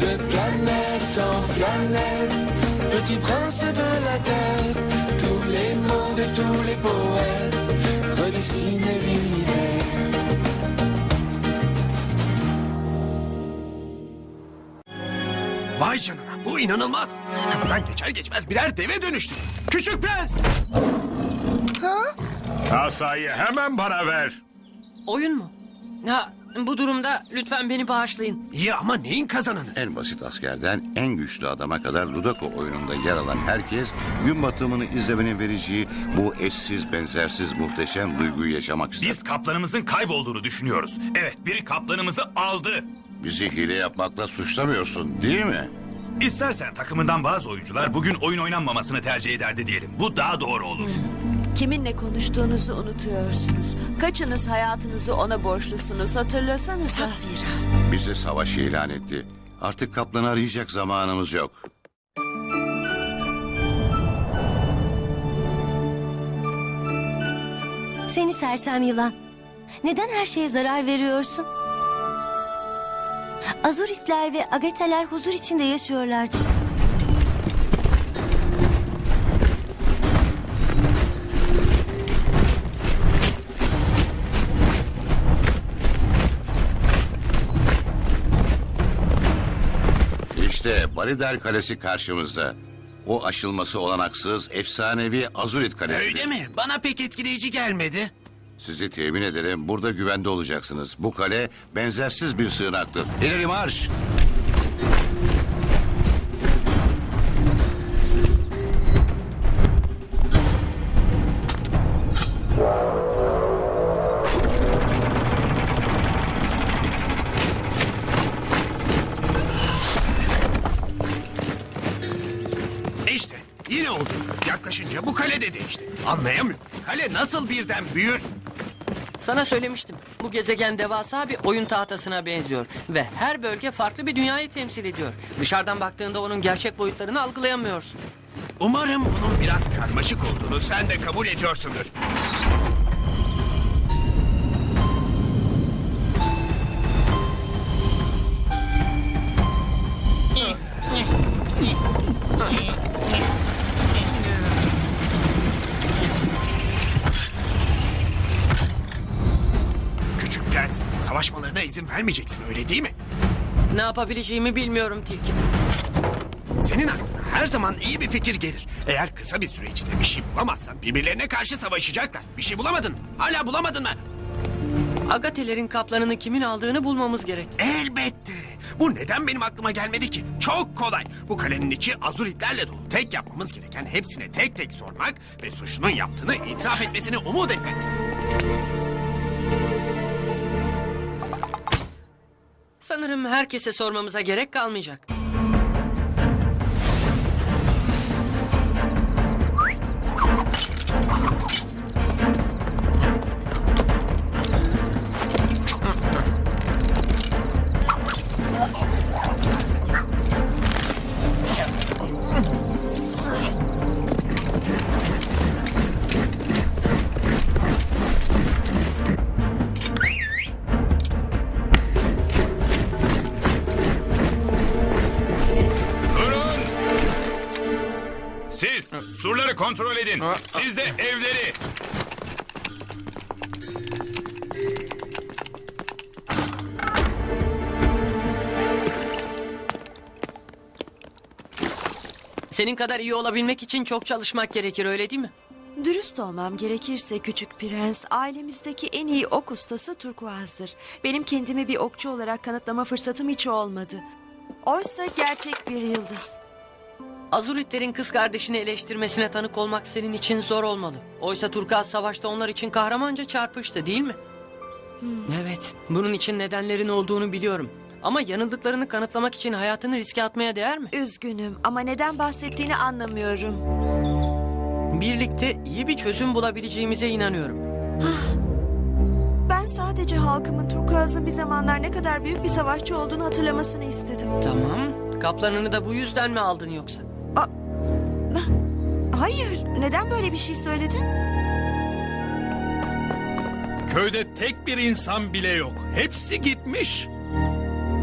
De planète en planète, petit prince de la terre, tous les mots de tous les poètes redessinent l'univers. Vay canına bu inanılmaz. Kapıdan geçer geçmez birer deve dönüştü. Küçük prens. Asayı hemen bana ver. Oyun mu? Ha, bu durumda lütfen beni bağışlayın. İyi ama neyin kazananı? En basit askerden en güçlü adama kadar Ludoko oyununda yer alan herkes gün batımını izlemenin vereceği bu eşsiz benzersiz muhteşem duyguyu yaşamak ister. Biz kaplanımızın kaybolduğunu düşünüyoruz. Evet, biri kaplanımızı aldı. Bizi hile yapmakla suçlamıyorsun değil mi? İstersen takımından bazı oyuncular bugün oyun oynanmamasını tercih ederdi diyelim. Bu daha doğru olur. Kiminle konuştuğunuzu unutuyorsunuz. Kaçınız hayatınızı ona borçlusunuz hatırlasanıza. Bize savaş ilan etti. Artık kaplanı arayacak zamanımız yok. Seni sersem yılan. Neden her şeye zarar veriyorsun? Azuritler ve Ageteler huzur içinde yaşıyorlardı. Baridel Kalesi karşımızda. O aşılması olanaksız efsanevi Azurit Kalesi. Öyle mi? Bana pek etkileyici gelmedi. Sizi temin ederim burada güvende olacaksınız. Bu kale benzersiz bir sığınaktır. İleri marş! Anlayamıyorum. Kale nasıl birden büyür? Sana söylemiştim. Bu gezegen devasa bir oyun tahtasına benziyor. Ve her bölge farklı bir dünyayı temsil ediyor. Dışarıdan baktığında onun gerçek boyutlarını algılayamıyorsun. Umarım bunun biraz karmaşık olduğunu sen de kabul ediyorsundur. Vermeyeceksin öyle değil mi? Ne yapabileceğimi bilmiyorum Tilki. Senin aklına her zaman iyi bir fikir gelir. Eğer kısa bir süre içinde bir şey bulamazsan birbirlerine karşı savaşacaklar. Bir şey bulamadın. Hala bulamadın mı? Agatelerin kaplanını kimin aldığını bulmamız gerek. Elbette. Bu neden benim aklıma gelmedi ki? Çok kolay. Bu kalenin içi azuritlerle dolu. Tek yapmamız gereken hepsine tek tek sormak ve suçlunun yaptığını itiraf etmesini umut etmek. Sanırım herkese sormamıza gerek kalmayacak. Edin. Siz de evleri. Senin kadar iyi olabilmek için çok çalışmak gerekir öyle değil mi? Dürüst olmam gerekirse küçük prens ailemizdeki en iyi ok ustası turkuazdır. Benim kendimi bir okçu olarak kanıtlama fırsatım hiç olmadı. Oysa gerçek bir yıldız. Azuritlerin kız kardeşini eleştirmesine tanık olmak senin için zor olmalı. Oysa Turkuaz savaşta onlar için kahramanca çarpıştı değil mi? Evet, bunun için nedenlerin olduğunu biliyorum. Ama yanıldıklarını kanıtlamak için hayatını riske atmaya değer mi? Üzgünüm ama neden bahsettiğini anlamıyorum. Birlikte iyi bir çözüm bulabileceğimize inanıyorum. Ben sadece halkımın Turkuaz'ın bir zamanlar ne kadar büyük bir savaşçı olduğunu hatırlamasını istedim. Tamam. Kaplanını da bu yüzden mi aldın yoksa? Hayır, neden böyle bir şey söyledin? Köyde tek bir insan bile yok. Hepsi gitmiş.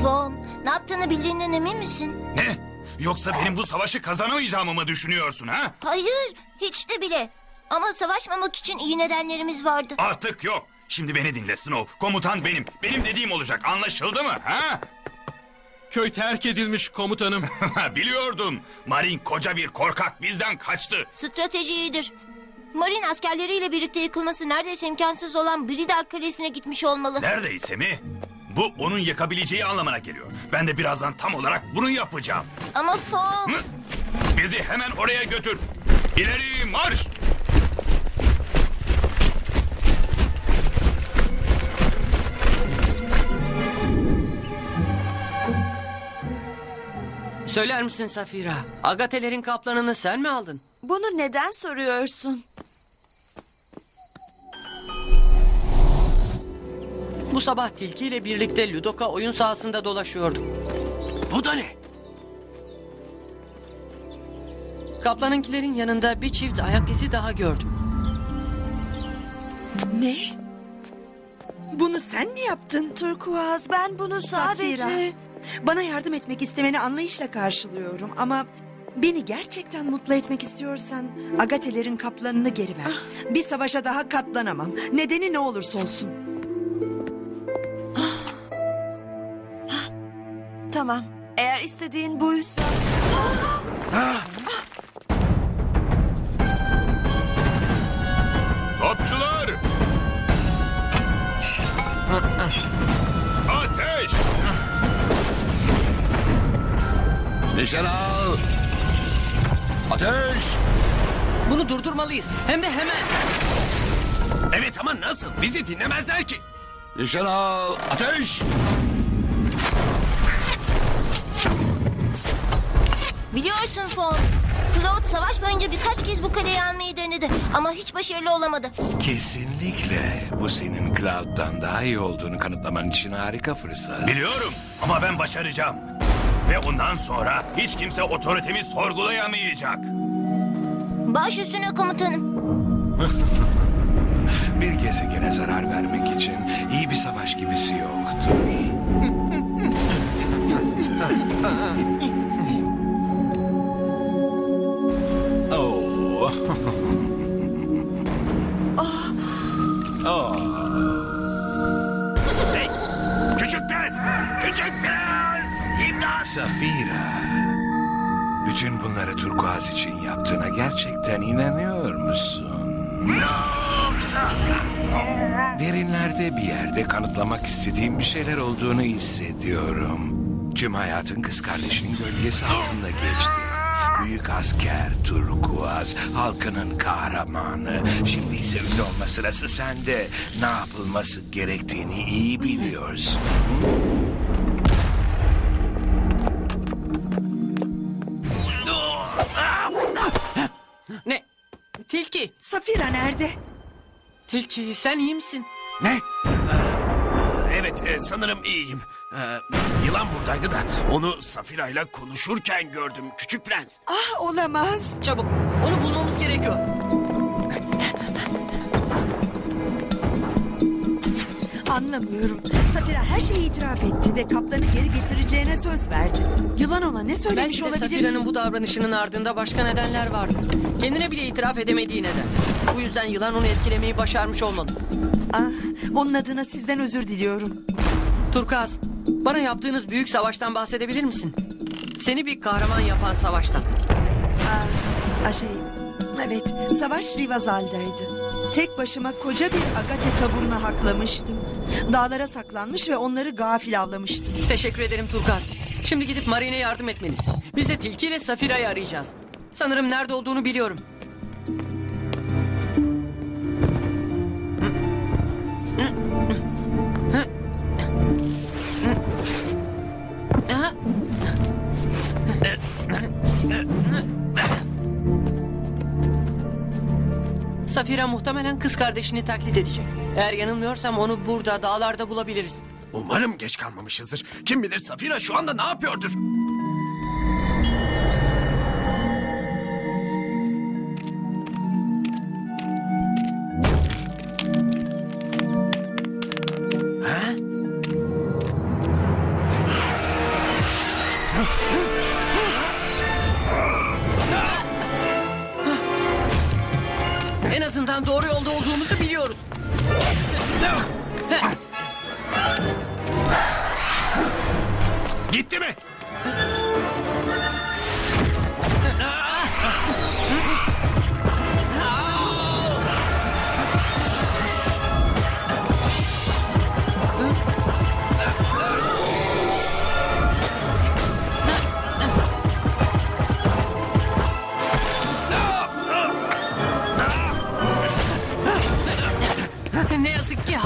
Von, ne yaptığını bildiğinden emin misin? Ne? Yoksa benim bu savaşı kazanamayacağımı mı düşünüyorsun ha? Hayır, hiç de bile. Ama savaşmamak için iyi nedenlerimiz vardı. Artık yok. Şimdi beni dinle Snow. Komutan benim. Benim dediğim olacak. Anlaşıldı mı? Ha? Köy terk edilmiş komutanım. Biliyordum. Marin koca bir korkak bizden kaçtı. Strateji iyidir. Marin askerleriyle birlikte yıkılması neredeyse imkansız olan Brida Kalesi'ne gitmiş olmalı. Neredeyse mi? Bu onun yakabileceği anlamına geliyor. Ben de birazdan tam olarak bunu yapacağım. Ama. Hı? Bizi hemen oraya götür. İleri marş! Söyler misin Safira? Agatelerin kaplanını sen mi aldın? Bunu neden soruyorsun? Bu sabah Tilki ile birlikte Ludoka oyun sahasında dolaşıyorduk. Bu da ne? Kaplanınkilerin yanında bir çift ayak izi daha gördüm. Ne? Bunu sen mi yaptın? Turkuaz, ben bunu sadece... Safira, bana yardım etmek istemeni anlayışla karşılıyorum ama beni gerçekten mutlu etmek istiyorsan Agatelerin kaplanını geri ver. Bir savaşa daha katlanamam. Nedeni ne olursa olsun. Tamam, eğer istediğin buysa... Topçular! Nişan al. Ateş! Bunu durdurmalıyız. Hem de hemen. Evet ama nasıl? Bizi dinlemezler ki. Nişan al. Ateş! Biliyorsun Von. Claude savaş boyunca birkaç kez bu kaleyi almayı denedi. Ama hiç başarılı olamadı. Kesinlikle bu senin Cloud'dan daha iyi olduğunu kanıtlaman için harika fırsat. Biliyorum ama ben başaracağım. Ve ondan sonra hiç kimse otoritemi sorgulayamayacak. Baş üstüne komutanım. Bir gezegene zarar vermek için iyi bir savaş gibisi yoktur. Oh. Safira. Bütün bunları turkuaz için yaptığına gerçekten inanıyor musun? Derinlerde bir yerde kanıtlamak istediğim bir şeyler olduğunu hissediyorum. Tüm hayatın kız kardeşinin gölgesi altında geçti. Büyük asker turkuaz, halkının kahramanı. Şimdi ise ünlü olma sırası sende. Ne yapılması gerektiğini iyi biliyorsun. Ne? Tilki. Safira nerede? Tilki sen iyi misin? Ne? Ee, Evet, e, sanırım iyiyim. Ee, yılan buradaydı da onu Safira ile konuşurken gördüm küçük prens. Ah olamaz. Çabuk. Onu bulmamız gerekiyor. Anlamıyorum. Safira her şeyi itiraf etti ve kaplanı geri getireceğine söz verdi. Yılan ona ne söylemiş Belki de olabilir? Safira'nın bu davranışının ardında başka nedenler vardı. Kendine bile itiraf edemediği neden. Bu yüzden yılan onu etkilemeyi başarmış olmalı. Ah, onun adına sizden özür diliyorum. Turkaz, bana yaptığınız büyük savaştan bahsedebilir misin? Seni bir kahraman yapan savaştan. Ah, ah, şey, evet, savaş Rivazal'daydı. Tek başıma koca bir agate taburuna haklamıştım. Dağlara saklanmış ve onları gafil avlamıştım. Teşekkür ederim Turkaz. Şimdi gidip Marine'e yardım etmelisin. Biz de Tilki ile Safira'yı arayacağız. Sanırım nerede olduğunu biliyorum. Safira muhtemelen kız kardeşini taklit edecek. Eğer yanılmıyorsam onu burada dağlarda bulabiliriz. Umarım geç kalmamışızdır. Kim bilir Safira şu anda ne yapıyordur?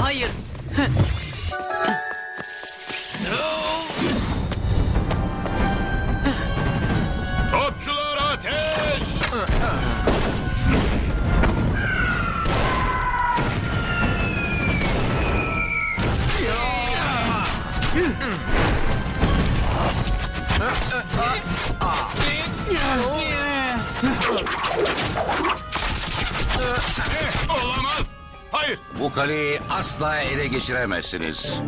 Hayır. Geçiremezsiniz.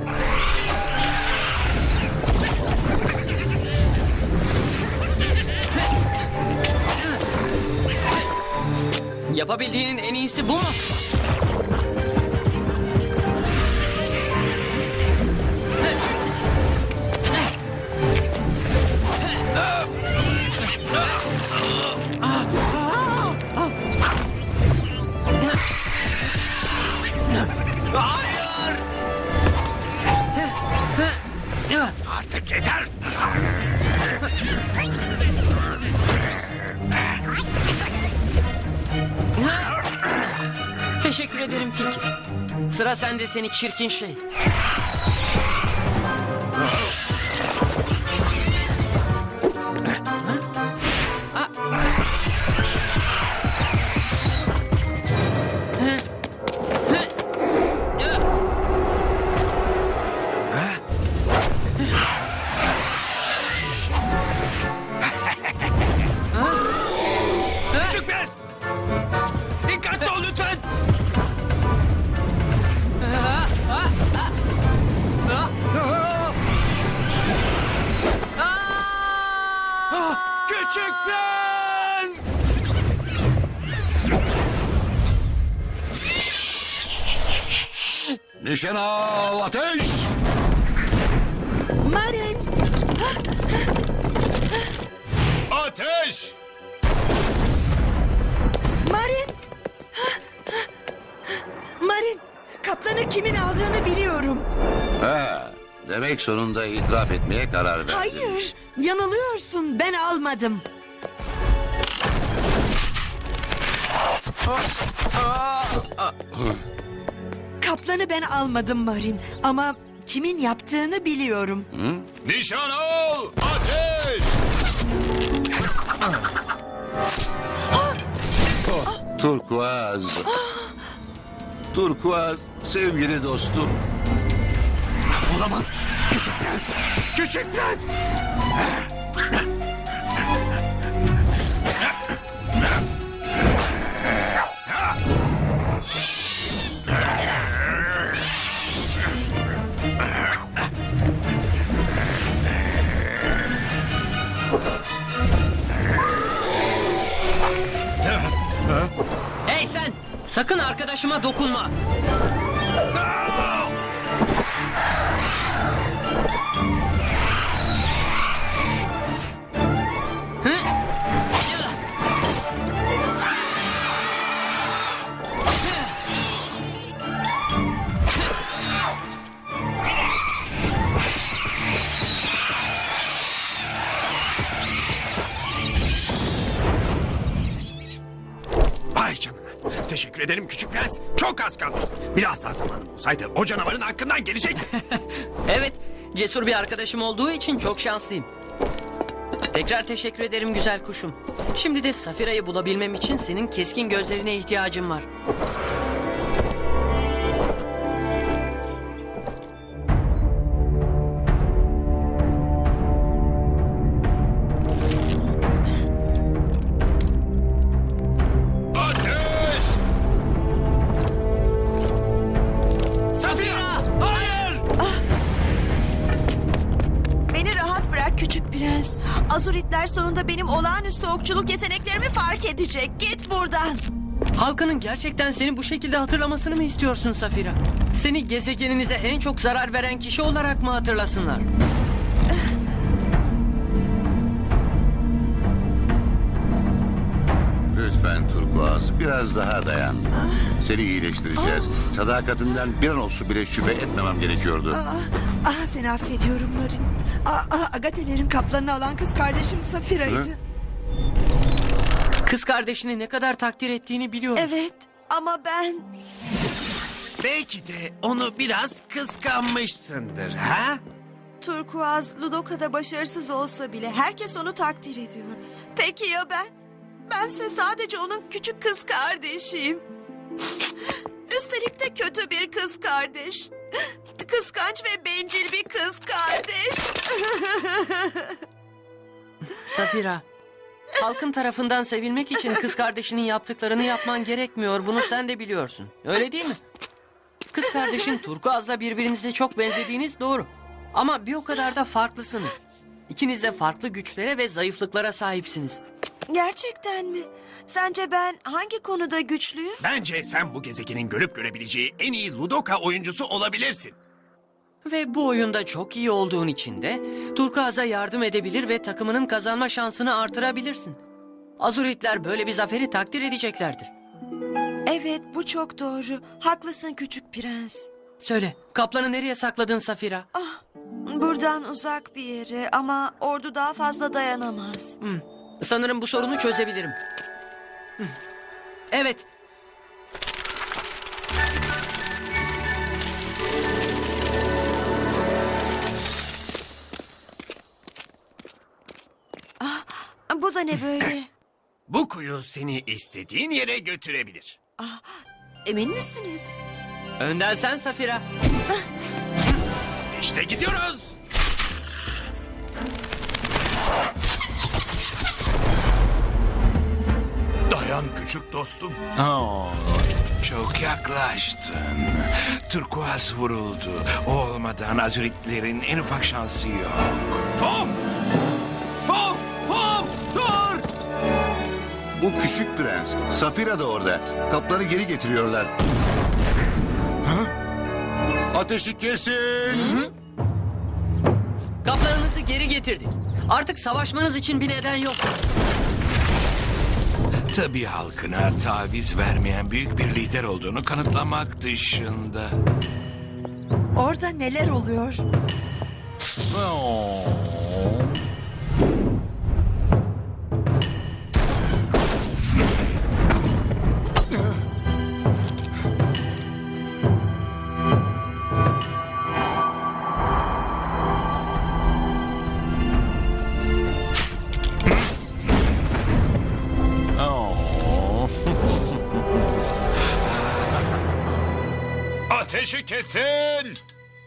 Yapabildiğinin en iyisi bu mu? Yeter. Teşekkür ederim Tilki. Sıra sende seni çirkin şey. Kimin aldığını biliyorum. Ha, demek sonunda itiraf etmeye karar verdin. Hayır, yanılıyorsun. Ben almadım. Kaplanı ben almadım Marin. Ama kimin yaptığını biliyorum. Nişan al! Ateş! Turkuaz. Turkuaz, sevgili dostum. Olamaz. Küçük prens! Küçük prens! Sakın arkadaşıma dokunma. Teşekkür ederim küçük prens. Çok az kaldı. Biraz daha zamanım olsaydı o canavarın hakkından gelecek. Evet, cesur bir arkadaşım olduğu için çok şanslıyım. Tekrar teşekkür ederim güzel kuşum. Şimdi de Safira'yı bulabilmem için senin keskin gözlerine ihtiyacım var. Azuritler sonunda benim olağanüstü okçuluk yeteneklerimi fark edecek. Git buradan. Halkının gerçekten seni bu şekilde hatırlamasını mı istiyorsun Safira? Seni gezegeninize en çok zarar veren kişi olarak mı hatırlasınlar? Lütfen Turkuaz biraz daha dayan. Seni iyileştireceğiz. Sadakatinden bir an olsun bile şüphe etmemem gerekiyordu. Ah, ah seni affediyorum Marin. Ah, ah, Agatelerin kaplanını alan kız kardeşim Safira'ydı. Hı? Kız kardeşini ne kadar takdir ettiğini biliyorum. Evet ama ben... Belki de onu biraz kıskanmışsındır ha? Turkuaz Ludoka'da başarısız olsa bile herkes onu takdir ediyor. Peki ya ben? Bense sadece onun küçük kız kardeşiyim. Üstelik de kötü bir kız kardeş. Kıskanç ve bencil bir kız kardeş. Safira, halkın tarafından sevilmek için kız kardeşinin yaptıklarını yapman gerekmiyor. Bunu sen de biliyorsun. Öyle değil mi? Kız kardeşin Turkuaz'la birbirinize çok benzediğiniz doğru. Ama bir o kadar da farklısınız. İkiniz de farklı güçlere ve zayıflıklara sahipsiniz. Gerçekten mi? Sence ben hangi konuda güçlüyüm? Bence sen bu gezegenin görüp görebileceği en iyi Ludoka oyuncusu olabilirsin. Ve bu oyunda çok iyi olduğun için de Turkuaz'a yardım edebilir ve takımının kazanma şansını artırabilirsin. Azuritler böyle bir zaferi takdir edeceklerdir. Evet bu çok doğru. Haklısın küçük prens. Söyle, kaplanı nereye sakladın Safira? Buradan uzak bir yere ama ordu daha fazla dayanamaz. Sanırım bu sorunu çözebilirim. Hı. Evet. Bu da ne böyle? Bu kuyu seni istediğin yere götürebilir. Emin misiniz? Önden sen Safira. İşte gidiyoruz. Dayan küçük dostum. Oo, çok yaklaştın. Turkuaz vuruldu. O olmadan Azuritlerin en ufak şansı yok. Fom! Fom! Fom! Dur! Bu küçük prens. Safira da orada. Kapları geri getiriyorlar. Ateşi kesin. Kaplarınızı geri getirdik. Artık savaşmanız için bir neden yok. Tabii halkına taviz vermeyen büyük bir lider olduğunu kanıtlamak dışında. Orada neler oluyor?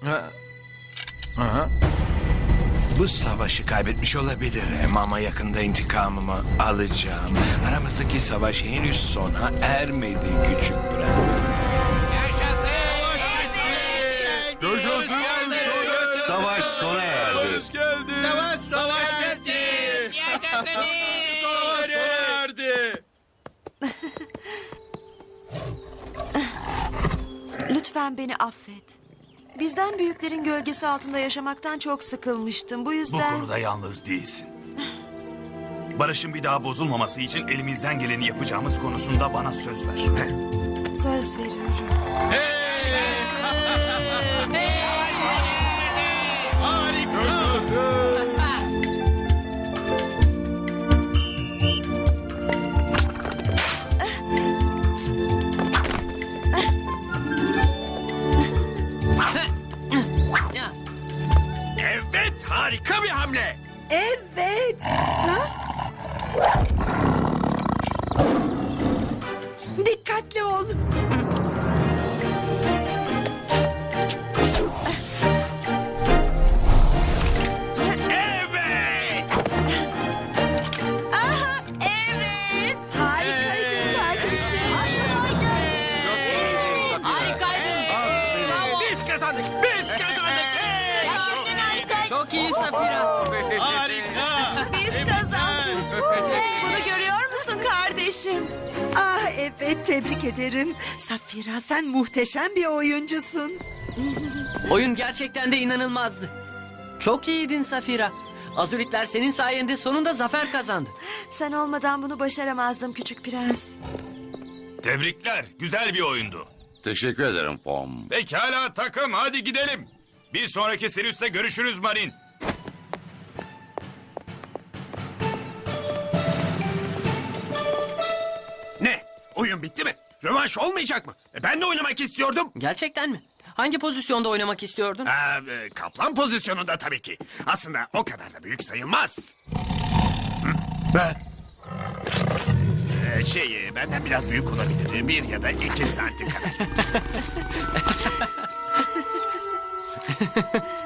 Kesin! Bu savaşı kaybetmiş olabilirim ama yakında intikamımı alacağım. Aramızdaki savaş henüz sona ermedi küçük prens. Savaş sona erdi. Lütfen beni affet. Bizden büyüklerin gölgesi altında yaşamaktan çok sıkılmıştım. Bu Bu yüzden... konuda yalnız değilsin. Barışın bir daha bozulmaması için elimizden geleni yapacağımız konusunda bana söz ver. Söz veriyorum. Ya, tebrik ederim. Safira sen muhteşem bir oyuncusun. Oyun gerçekten de inanılmazdı. Çok iyiydin Safira. Azuritler senin sayende sonunda zafer kazandı. Sen olmadan bunu başaramazdım küçük prens. Tebrikler. Güzel bir oyundu. Teşekkür ederim Fom. Pekala takım hadi gidelim. Bir sonraki Sirius'ta görüşürüz Marin. Oyun bitti mi? Rövanş olmayacak mı? E, ben de oynamak istiyordum. Gerçekten mi? Hangi pozisyonda oynamak istiyordun? Ee, e, kaplan pozisyonunda tabii ki. Aslında o kadar da büyük sayılmaz. Hı? Ee, şey, e, benden biraz büyük olabilir. Bir ya da iki santim kadar.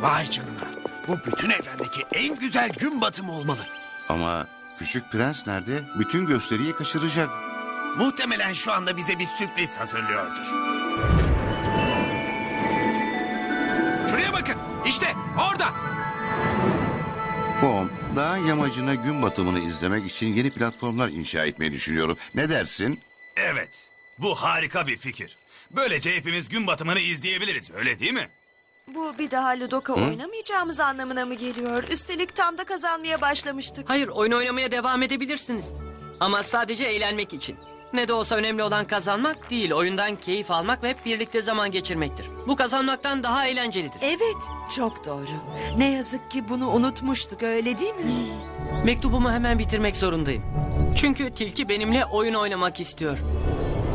Vay canına. Bu bütün evrendeki en güzel gün batımı olmalı. Ama küçük prens nerede? Bütün gösteriyi kaçıracak. Muhtemelen şu anda bize bir sürpriz hazırlıyordur. Şuraya bakın. İşte orada. Fom, dağ yamacına gün batımını izlemek için yeni platformlar inşa etmeyi düşünüyorum. Ne dersin? Evet. Bu harika bir fikir. Böylece hepimiz gün batımını izleyebiliriz öyle değil mi? Bu bir daha Ludoka oynamayacağımız anlamına mı geliyor? Üstelik tam da kazanmaya başlamıştık. Hayır, oyun oynamaya devam edebilirsiniz. Ama sadece eğlenmek için. Ne de olsa önemli olan kazanmak değil, oyundan keyif almak ve hep birlikte zaman geçirmektir. Bu kazanmaktan daha eğlencelidir. Evet çok doğru. Ne yazık ki bunu unutmuştuk öyle değil mi? Mektubumu hemen bitirmek zorundayım. Çünkü tilki benimle oyun oynamak istiyor.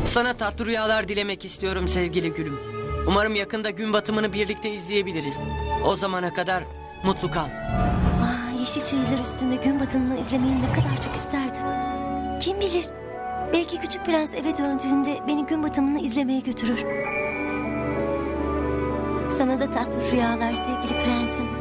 Sana tatlı rüyalar dilemek istiyorum sevgili gülüm. Umarım yakında gün batımını birlikte izleyebiliriz. O zamana kadar mutlu kal. Aa, yeşil çayırlar üstünde gün batımını izlemeyi ne kadar çok isterdim. Kim bilir? Belki küçük prens eve döndüğünde beni gün batımını izlemeye götürür. Sana da tatlı rüyalar sevgili prensim.